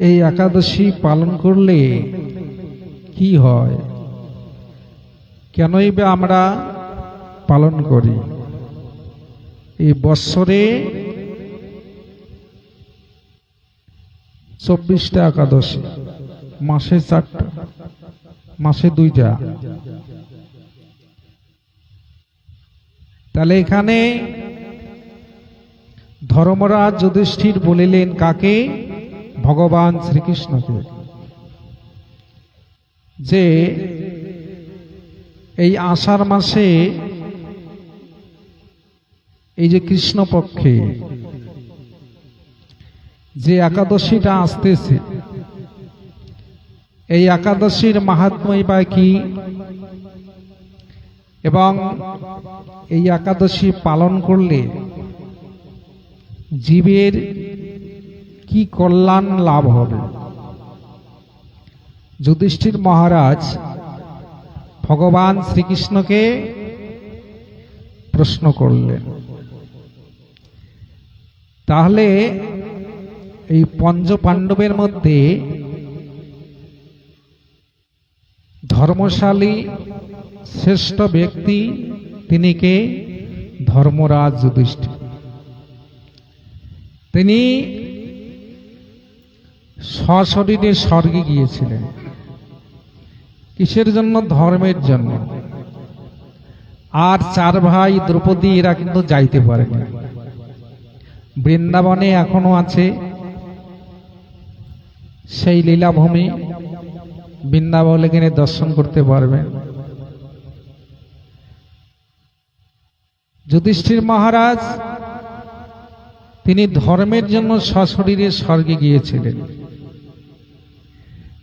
এই একাদশী পালন করলে কি হয়? কেনই বা আমরা পালন করি? এই বৎসরে চব্বিশটা একাদশী, মাসে চারটা, মাসে দুইটা। তাহলে এখানে ধর্মরাজ যুধিষ্ঠির বলিলেন, কাকে? ভগবান শ্রীকৃষ্ণকে, যে এই আষাঢ় মাসে এই যে কৃষ্ণপক্ষে যে একাদশীটা আসতেছে, এই একাদশীর মাহাত্মই বা কি? এবং এই একাদশী পালন করলে জীবের কি কল্যাণ লাভ হবে? যুধিষ্ঠির মহারাজ ভগবান শ্রীকৃষ্ণকে প্রশ্ন করলেন, তাহলে এই পঞ্চ পাণ্ডবের মধ্যে ধর্মশালী শ্রেষ্ঠ ব্যক্তি তিনি কে? ধর্মরাজ যুধিষ্ঠির। তিনি সশরীরে স্বর্গে গিয়েছিলেন। কিসের জন্য? ধর্মের জন্য। আর চার ভাই দ্রৌপদী এরা কিন্তু যাইতে পারেনি। বৃন্দাবনে এখনও আছে সেই লীলাভূমি। বৃন্দাবনে গিয়ে দর্শন করতে পারবেন। যুধিষ্ঠির মহারাজ, তিনি ধর্মের জন্য সশরীরে স্বর্গে গিয়েছিলেন।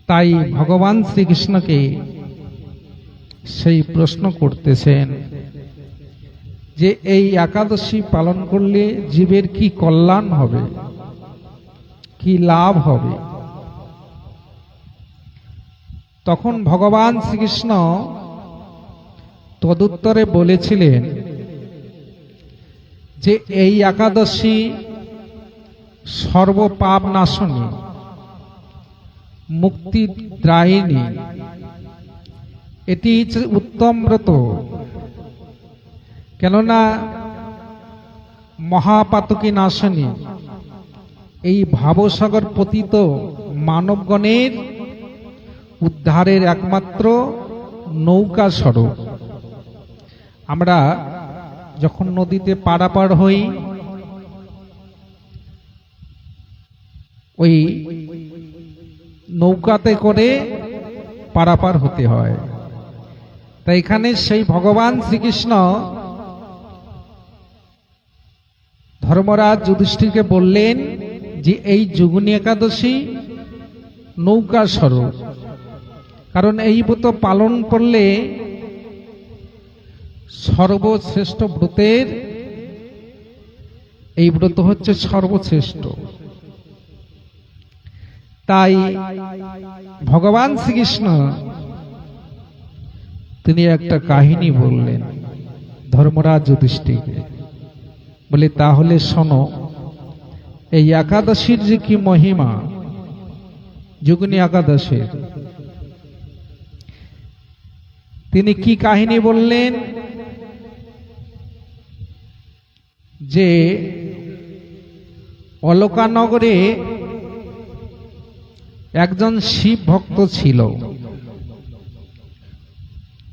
তাই ভগবান শ্রীকৃষ্ণকে সেই প্রশ্ন করতেছেন যে এই একাদশী পালন করলে জীবের কি কল্যাণ হবে? কি লাভ হবে? তখন ভগবান শ্রীকৃষ্ণ তদুত্তরে বলেছিলেন যে এই একাদশী সর্বপাপ নাশনী মুক্তি দ্রায়িনী এটি উত্তম ব্রত। কেননা মহাপাতকী নাশনী এই ভাবসাগর পতিত মানবগণের উদ্ধারের একমাত্র নৌকা স্বরূপ আমরা যখন নদীতে পারাপার হই, ওই নৌকাতে করে পারাপার হতে হয়। তাই এখানে সেই ভগবান শ্রীকৃষ্ণ ধর্মরাজ যুধিষ্ঠিরকে বললেন যে এই যুগুনি একাদশী নৌকা স্বরূপ। কারণ এই ব্রত পালন করলে সর্বশ্রেষ্ঠ ব্রতের এই ব্রত হচ্ছে সর্বশ্রেষ্ঠ। তাই ভগবান শ্রীকৃষ্ণ, তিনি একটা কাহিনী বললেন ধর্মরাজ যুধিষ্ঠিকে বলে, তাহলে শোনো, এই একাদশীর যে কি মহিমা, যুগনী একাদশীর, তিনি কি কাহিনী বললেন? যে, অলকানগরে একজন শিব ভক্ত ছিল।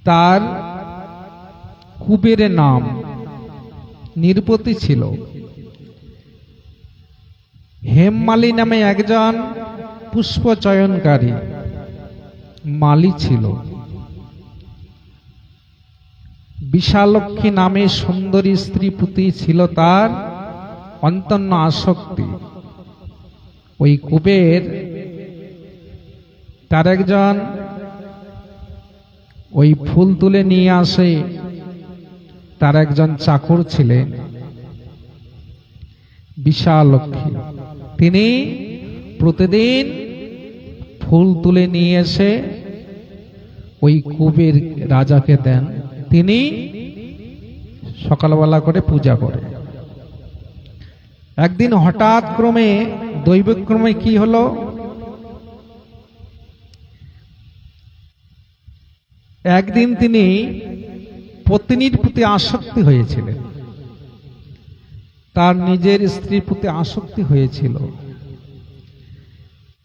তার কুবের নাম নির্পতি ছিল। হেমমালি নামে একজন পুষ্প চয়নকারী মালি ছিল। বিশালক্ষী নামে সুন্দরী স্ত্রী পুতি ছিল তার অন্তন্য আসক্তি ওই কুবের তার একজন ওই ফুল তুলে নিয়ে আসে। তার একজন চাকর ছিলেন। বিশালক্ষী তিনি প্রতিদিন ফুল তুলে নিয়ে এসে ওই কুবের রাজাকে দেন। তিনি সকালবেলা করে পূজা করে একদিন হঠাৎ ক্রমে, দৈবক্রমে কি হলো? একদিন তিনি পত্নীর প্রতি আসক্তি হয়েছিলেন। তার নিজের স্ত্রীর প্রতি আসক্তি হয়েছিল।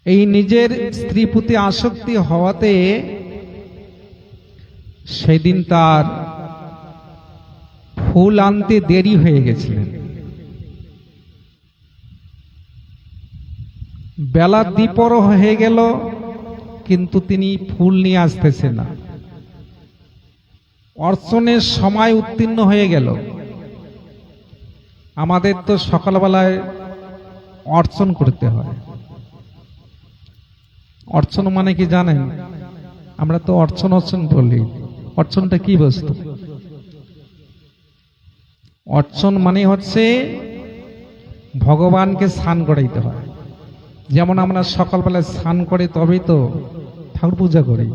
এই নিজের স্ত্রী প্রতি আসক্তি হওয়াতে সেদিন তার ফুল আনতে দেরি হয়ে গেছিলেন। বেলা দ্বীপর হয়ে গেল, কিন্তু তিনি ফুল নিয়ে আসতেছে না। অর্চনের সময় উত্তীর্ণ হয়ে গেল। আমাদের তো সকালবেলায় অর্চন করতে হয়। অর্চন মানে কি জানেন? আমরা তো অর্চন অর্চন বলি। অর্চনটা কি বস্তু? অর্চন মানে হচ্ছে ভগবানকে স্নান করাইতে হয়। যেমন আমরা সকালবেলায় স্নান করে, তবেই তো ঠাকুর পূজা করি।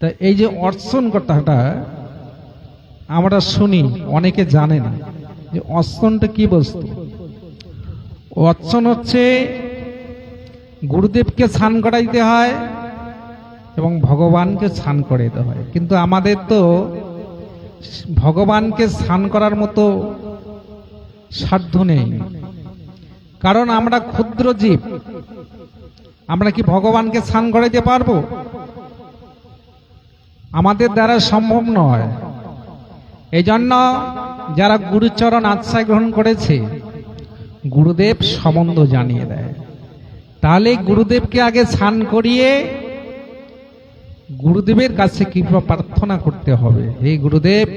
তা এই যে অর্চন কথাটা আমরা শুনি, অনেকে জানে না। যে অর্চনটা কি বস্তু? অর্চন হচ্ছে গুরুদেবকে স্নান করাইতে হয় এবং ভগবানকে স্নান করাইতে হয়। কিন্তু আমাদের তো ভগবানকে স্নান করার মতো সাধ্য নেই। কারণ আমরা ক্ষুদ্র জীব। আমরা কি ভগবানকে স্নান করাইতে পারব? আমাদের দ্বারা সম্ভব নয়। এই জন্য যারা গুরুচরণ আশ্রয় গ্রহণ করেছে, গুরুদেব সম্বন্ধ জানিয়ে দেয়। তাহলে গুরুদেবকে আগে স্নান করিয়ে গুরুদেবের কাছে কৃপা প্রার্থনা করতে হবে। হে গুরুদেব,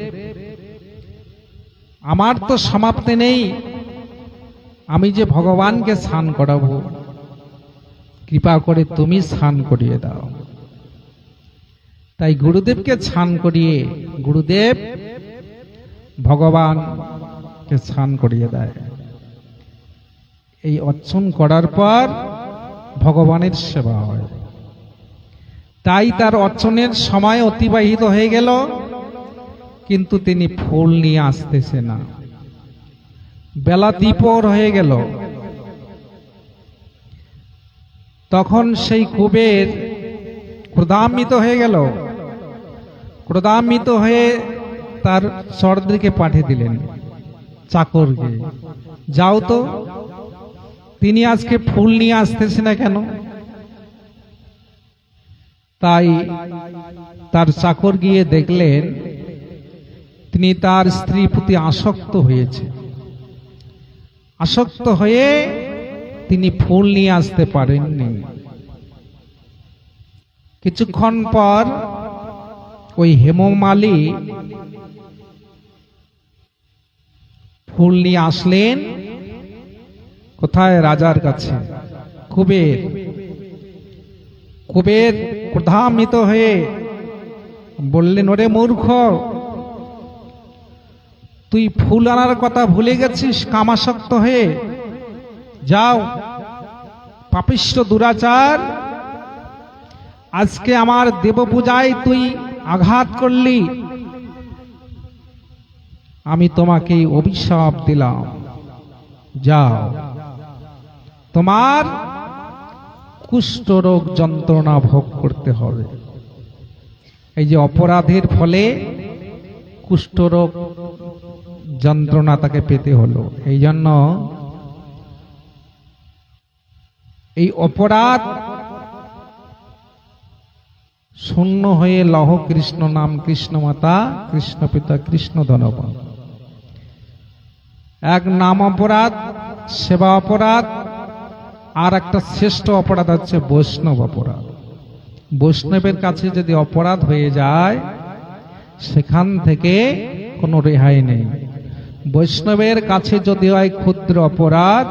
আমার তো সমাপ্তি নেই। আমি যে ভগবানকে স্নান করাবো, কৃপা করে তুমি স্নান করিয়ে দাও। তাই গুরুদেবকে স্নান করিয়ে, গুরুদেব ভগবানকে স্নান করিয়ে দেয়। এই অর্চন করার পর ভগবানের সেবা হয়। তাই তার অর্চনের সময় অতিবাহিত হয়ে গেল, কিন্তু তিনি ফুল নিয়ে আসতেছে না। বেলা দ্বীপর হয়ে গেল। তখন সেই কুবের ক্রোধান্বিত হয়ে গেল। ক্রোধান্বিত হয়ে তার সর্দিকে পাঠিয়ে দিলেন চাকরকে। যাও তো, তিনি আজকে ফুল নিয়ে আসতেছে না কেন? তাই তার চাকর গিয়ে দেখলেন, তিনি তার স্ত্রী প্রতি আসক্ত হয়েছে। আসক্ত হয়ে তিনি ফুল নিয়ে আসতে পারেননি। কিছুক্ষণ পর ওই হেমমালি ফুল নিয়ে আসলেন কোথায়? রাজার কাছে। কুবের। কুবের ক্রধান্বিত হয়ে বললেন, ওরে মূর্খ, তুই ফুল আনার কথা ভুলে গেছিস কামাসক্ত হয়ে? যাও পাপিষ্ট দুরাচার, আজকে আমার দেব পূজায় তুই আঘাত করলি, আমি তোমাকে অভিশাপ দিলাম। যাও। তোমার কুষ্ঠরোগ যন্ত্রণা ভোগ করতে হবে। এই যে অপরাধের ফলে কুষ্ঠরোগ যন্ত্রণা তাকে পেতে হলো। এই জন্য এই অপরাধ শূন্য হয়ে লহ কৃষ্ণ নাম কৃষ্ণ মাতা, কৃষ্ণ পিতা, কৃষ্ণ ধনবান। এক নাম অপরাধ, সেবা অপরাধ, আর একটা শ্রেষ্ঠ অপরাধ হচ্ছে বৈষ্ণব অপরাধ। বৈষ্ণবের কাছে যদি অপরাধ হয়ে যায়, সেখান থেকে কোনো রেহাই নেই। বৈষ্ণবের কাছে যদি হয় ক্ষুদ্র অপরাধ,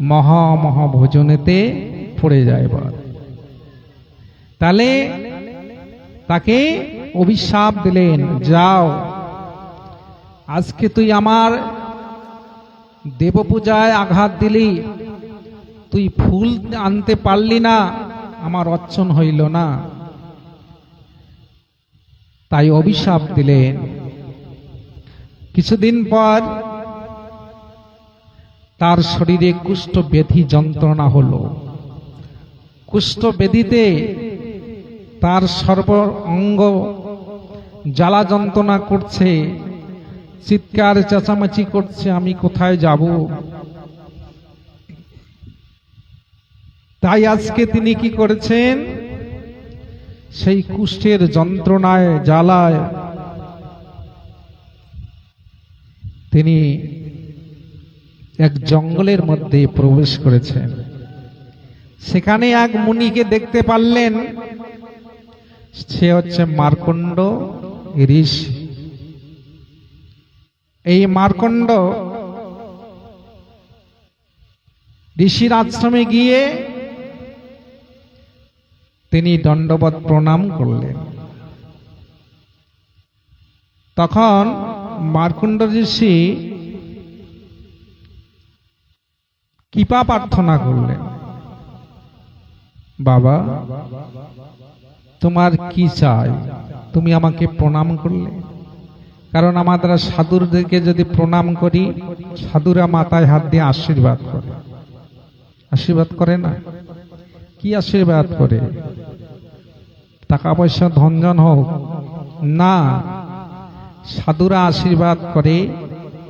মহা মহাভোজনেতে পড়ে যায় এবার। তাহলে তাকে অভিশাপ দিলেন, যাও, আজকে তুই আমার দেব পূজায় আঘাত দিলি, তুই ফুল আনতে পারলি না, আমার অর্চন হইল না। তাই অভিশাপ দিলেন। কিছুদিন পর তার শরীরে কুষ্ঠ ব্যাধি যন্ত্রণা হলো। কুষ্ঠ ব্যাধিতে তার সর্ব অঙ্গ জ্বালা যন্ত্রণা করছে, চিৎকার চেঁচামেচি করছে, আমি কোথায় যাব? তাই আজকে তিনি কি করেছেন? সেই কুষ্ঠের যন্ত্রণায়, জ্বালায় তিনি এক জঙ্গলের মধ্যে প্রবেশ করেছেন। সেখানে এক মুনিকে দেখতে পারলেন সে হচ্ছে মার্কণ্ড ঋষি। এই মার্কণ্ড ঋষির আশ্রমে গিয়ে তিনি দণ্ডবত প্রণাম করলেন। তখন মার্কণ্ড ঋষি কৃপা প্রার্থনা করলেন, বাবা তোমার কি চাই? তুমি আমাকে প্রণাম করলে। কারণ আমাদের সাধুরদেরকে যদি প্রণাম করি, সাধুরা মাথায় হাত দিয়ে আশীর্বাদ করে। আশীর্বাদ করে না? কি আশীর্বাদ করে? টাকা পয়সা, ধনজন হোক। না, সাধুরা আশীর্বাদ করে,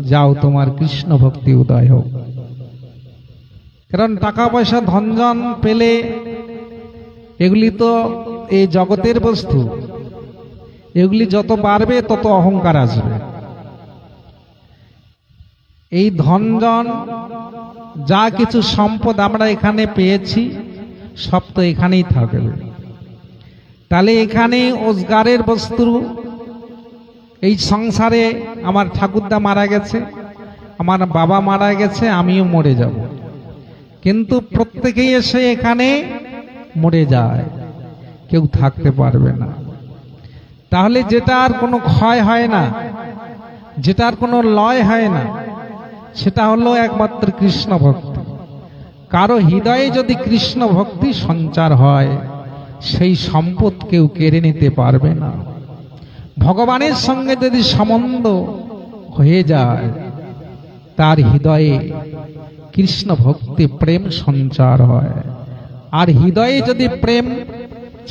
যাও তোমার কৃষ্ণ ভক্তি উদয় হোক। কারণ টাকা পয়সা, ধনজন পেলে এগুলি তো এই জগতের বস্তু। এগুলি যত বাড়বে, তত অহংকার আসবে। এই ধনজন, যা কিছু সম্পদ আমরা এখানে পেয়েছি, সব তো এখানেই থাকবে। তাহলে এখানে ওজগারের বস্তু, এই সংসারে আমার ঠাকুরদা মারা গেছে, আমার বাবা মারা গেছে, আমিও মরে যাব। কিন্তু প্রত্যেকেই এসে এখানে মরে যায়। কেউ থাকতে পারবে না। তাহলে যেটা আর কোনো ক্ষয় হয় না যেটার কোনো লয় হয় না, সেটা হলো একমাত্র কৃষ্ণ ভক্তি। কারও হৃদয়ে যদি কৃষ্ণ ভক্তি সঞ্চার হয়, সেই সম্পদ কেউ কেড়ে নিতে পারবে না। ভগবানের সঙ্গে যদি সম্বন্ধ হয়ে যায়, তার হৃদয়ে কৃষ্ণ ভক্তি প্রেম সঞ্চার হয়। আর হৃদয়ে যদি প্রেম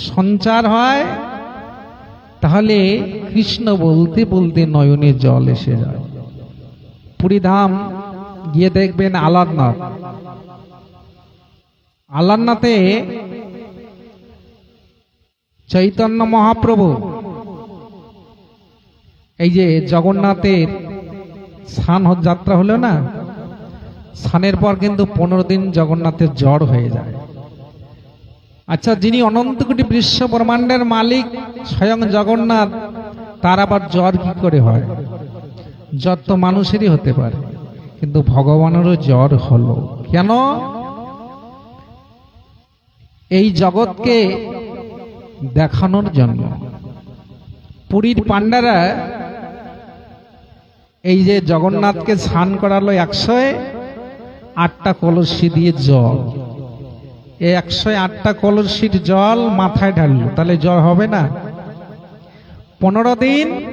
সঞ্চার হয়, তাহলে কৃষ্ণ বলতে বলতে নয়নে জল এসে যায়। পুরীধাম গিয়ে দেখবেন আলারনাথ। আলারনাথে চৈতন্য মহাপ্রভু, এই যে জগন্নাথের স্নান যাত্রা হলো না, স্নানের পর কিন্তু পনেরো দিন জগন্নাথের জ্বর হয়ে যায়। আচ্ছা যিনি অনন্ত কোটি বিশ্ব ব্রহ্মাণ্ডের মালিক, স্বয়ং জগন্নাথ, তার আবার জ্বর কি করে হয়? জ্বর তো মানুষেরই হতে পারে, কিন্তু ভগবানেরও জ্বর হলো। কেন? এই জগৎকে দেখানোর জন্য। পুরীর পাণ্ডারা এই যে জগন্নাথকে স্নান করালো একশো আটটা কলসি দিয়ে জল একশো আটটা কলসির জল মাথায় ঢাললো। তাহলে জল হবে না? পনেরো দিন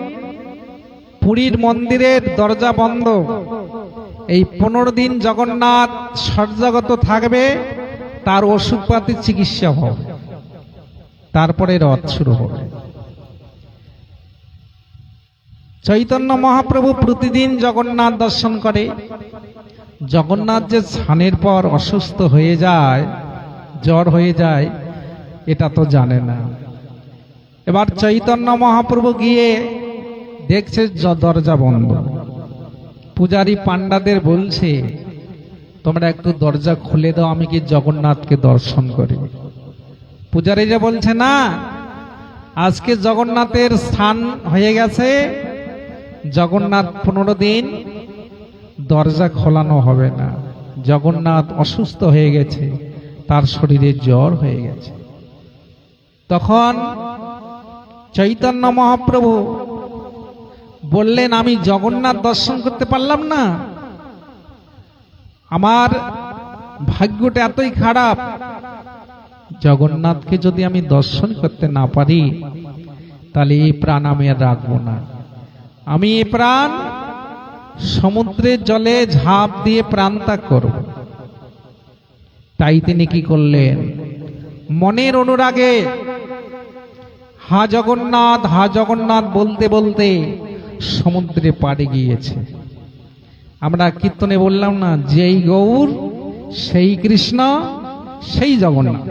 পুরীর মন্দিরের দরজা বন্ধ। এই পনেরো দিন জগন্নাথ সর্জাগত থাকবে, তার ওষুধপাতির চিকিৎসা হবে। তারপরে রথ শুরু হবে। চৈতন্য মহাপ্রভু প্রতিদিন জগন্নাথ দর্শন করে। জগন্নাথ যে স্নানের পর অসুস্থ হয়ে যায় জ্বর হয়ে যায়, এটা তো জানে না। এবার চৈতন্য মহাপ্রভু গিয়ে দেখছে দরজা বন্ধ। পূজারী পাণ্ডাদের বলছে, তোমরা একটু দরজা খুলে দাও, আমি কি জগন্নাথকে দর্শন করি? পূজারীরা বলছে, না, আজকে জগন্নাথের স্থান হয়ে গেছে। জগন্নাথ পনেরো দিন দরজা খোলানো হবে না। জগন্নাথ অসুস্থ হয়ে গেছে। তার শরীরে জ্বর হয়ে গেছে। তখন চৈতন্য মহাপ্রভু বললেন, আমি জগন্নাথ দর্শন করতে পারলাম না। আমার ভাগ্যটা এতই খারাপ। জগন্নাথকে যদি আমি দর্শন করতে না পারি, তাহলে এই প্রাণ আমি আর রাখব না। আমি এই প্রাণ সমুদ্রের জলে ঝাঁপ দিয়ে প্রাণ ত্যাগ করব। তাই তিনি কি করলেন? মনের অনুরাগে, হা জগন্নাথ হা জগন্নাথ বলতে বলতে সমুদ্রে পাড়ে গিয়েছে। আমরা কীর্তনে বললাম না, যেই গৌর, সেই কৃষ্ণ, সেই জগন্নাথ।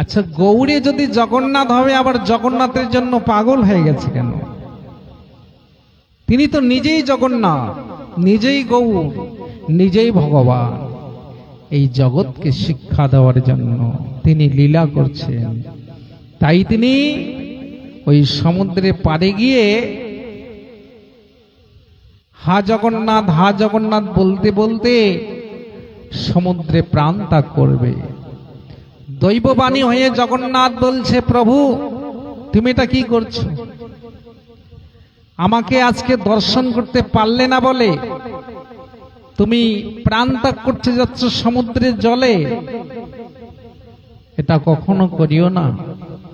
আচ্ছা গৌরে যদি জগন্নাথ হবে, আবার জগন্নাথের জন্য পাগল হয়ে গেছে কেন? তিনি তো নিজেই জগন্নাথ, নিজেই গৌর, নিজেই ভগবান। এই জগৎকে শিক্ষা দেওয়ার জন্য তিনি লীলা করছেন। তাই তিনি ওই সমুদ্রে পাড়ে গিয়ে হা জগন্নাথ হা জগন্নাথ বলতে বলতে সমুদ্রে প্রাণ ত্যাগ করবে। দৈববাণী হয়ে জগন্নাথ বলছে, প্রভু, তুমি এটা কি করছ? আমাকে আজকে দর্শন করতে পারলে না বলে তুমি প্রাণ ত্যাগ করতে যাচ্ছ সমুদ্রের জলে? এটা কখনো করিও না।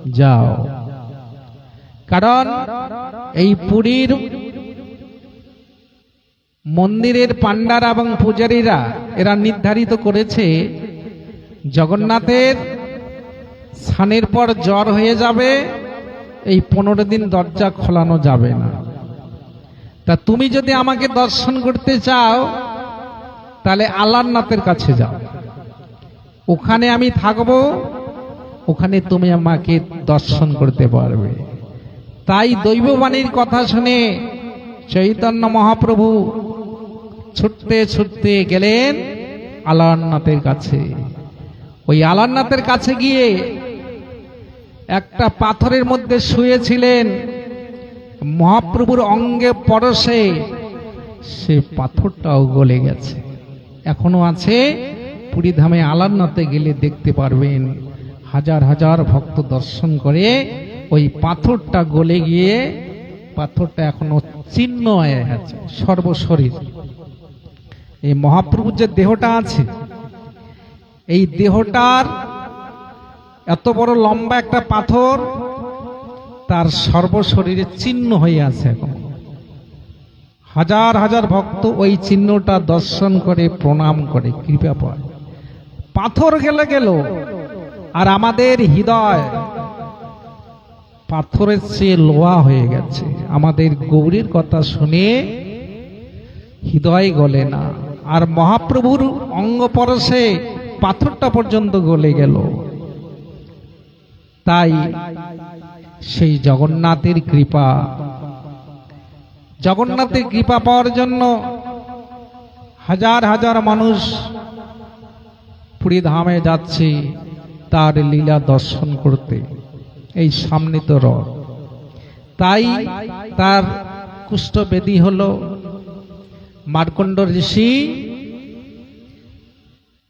যাও। কারণ এই পুরীর মন্দিরের পাণ্ডারা এবং পূজারীরা, এরা নির্ধারিত করেছে, জগন্নাথের স্নানের পর জ্বর হয়ে যাবে, এই পনেরো দিন দরজা খোলানো যাবে না। তা তুমি যদি আমাকে দর্শন করতে চাও তাহলে আল্লাহনাথের কাছে যাও। ওখানে আমি থাকব, ওখানে তুমি আমাকে দর্শন করতে পারবে। তাই দৈববাণীর কথা শুনে চৈতন্য মহাপ্রভু ছুটতে ছুটতে গেলেন আলারনাথের কাছে। ওই আলারনাথের কাছে গিয়ে একটা পাথরের মধ্যে শুয়েছিলেন মহাপ্রভুর অঙ্গে পরশে। সে পাথরটাও গলে গেছে। এখনও আছে। পুরীধামে আলারনাথে গেলে দেখতে পারবেন। হাজার হাজার ভক্ত দর্শন করে ওই পাথরটা গলে গিয়ে পাথরটা এখনও চিহ্ন হয়ে আছে সর্বশরীর। এই মহাপ্রভুর যে দেহটা আছে, এই দেহটার এত বড় লম্বা একটা পাথর তার সর্বশরীরে চিহ্ন হয়ে আছে এখন। হাজার হাজার ভক্ত ওই চিহ্নটা দর্শন করে, প্রণাম করে, কৃপা পায়। পাথর গেলে গেল, আর আমাদের হৃদয় পাথরের চেয়ে লোহা হয়ে গেছে। আমাদের গৌরীর কথা শুনে হৃদয় গলে না, আর মহাপ্রভুর অঙ্গ পরশে পাথরটা পর্যন্ত গলে গেল। তাই সেই জগন্নাথের কৃপা জগন্নাথের কৃপা পাওয়ার জন্য হাজার হাজার মানুষ ধামে যাচ্ছে তার লীলা দর্শন করতে, এই সামনে তো রথ। তাই তার কুষ্ঠবেদী হল মার্কণ্ড ঋষি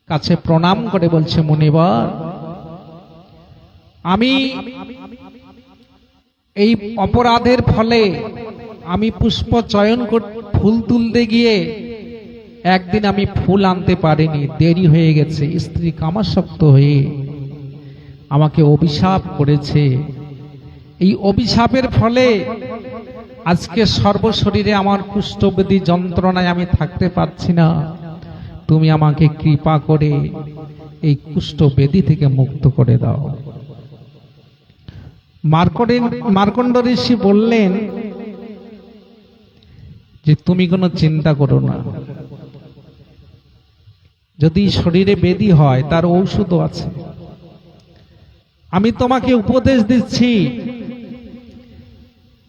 কাছে প্রণাম করে বলছে, মুনিবার, আমি এই অপরাধের ফলে আমি পুষ্প চয়ন ফুল তুলতে গিয়ে একদিন আমি ফুল আনতে পারিনি, দেরি হয়ে গেছে, স্ত্রী কামাসক্ত হয়ে আমাকে অভিশাপ করেছে। এই অভিশাপের ফলে আজকে সর্বশরীরে আমার কুষ্ঠবেদী যন্ত্রণায় আমি থাকতে পারছি না। তুমি আমাকে কৃপা করে এই কুষ্ঠবেদী থেকে মুক্ত করে দাও। মার্কন্ডে মার্কণ্ড ঋষি বললেন যে তুমি কোনো চিন্তা করো না। যদি শরীরে বেদি হয়, তার ঔষধও আছে। আমি তোমাকে উপদেশ দিচ্ছি,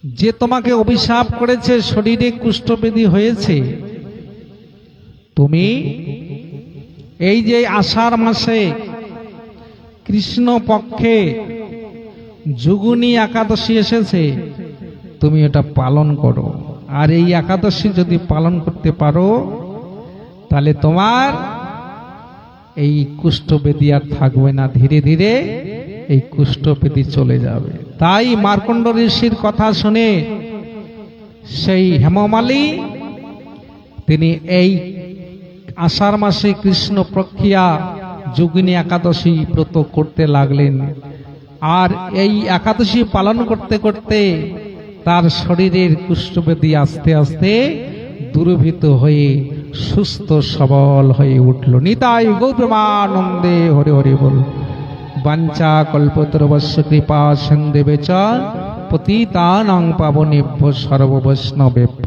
যে তোমাকে অভিশাপ করেছে, শরীরে কুষ্ঠবেদী হয়েছে, তুমি এই যে আষাঢ় মাসে কৃষ্ণ পক্ষে যুগুনি একাদশী এসেছে, তুমি এটা পালন করো। আর এই একাদশী যদি পালন করতে পারো, তাহলে তোমার এই কুষ্ঠবেদী আর থাকবে না। ধীরে ধীরে এই কুষ্ঠবেদী চলে যাবে। তাই মার্কণ্ড ঋষির কথা শুনে সেই হেমমালী, তিনি এই আষাঢ় মাসে কৃষ্ণ প্রক্রিয়া যোগিনী একাদশী ব্রত করতে লাগলেন। আর এই একাদশী পালন করতে করতে তার শরীরের কুষ্ঠবেদী আস্তে আস্তে দুর্ভিত হয়ে সুস্থ সবল হয়ে উঠল। নিতাই গৌতমানন্দে হরে হরে বল। বাঞ্চা কল্পতরবশ্য কৃপা সন্দেবে চ পতিতানং পাবনেভ্য সর্ববৈষ্ণবেভ্য।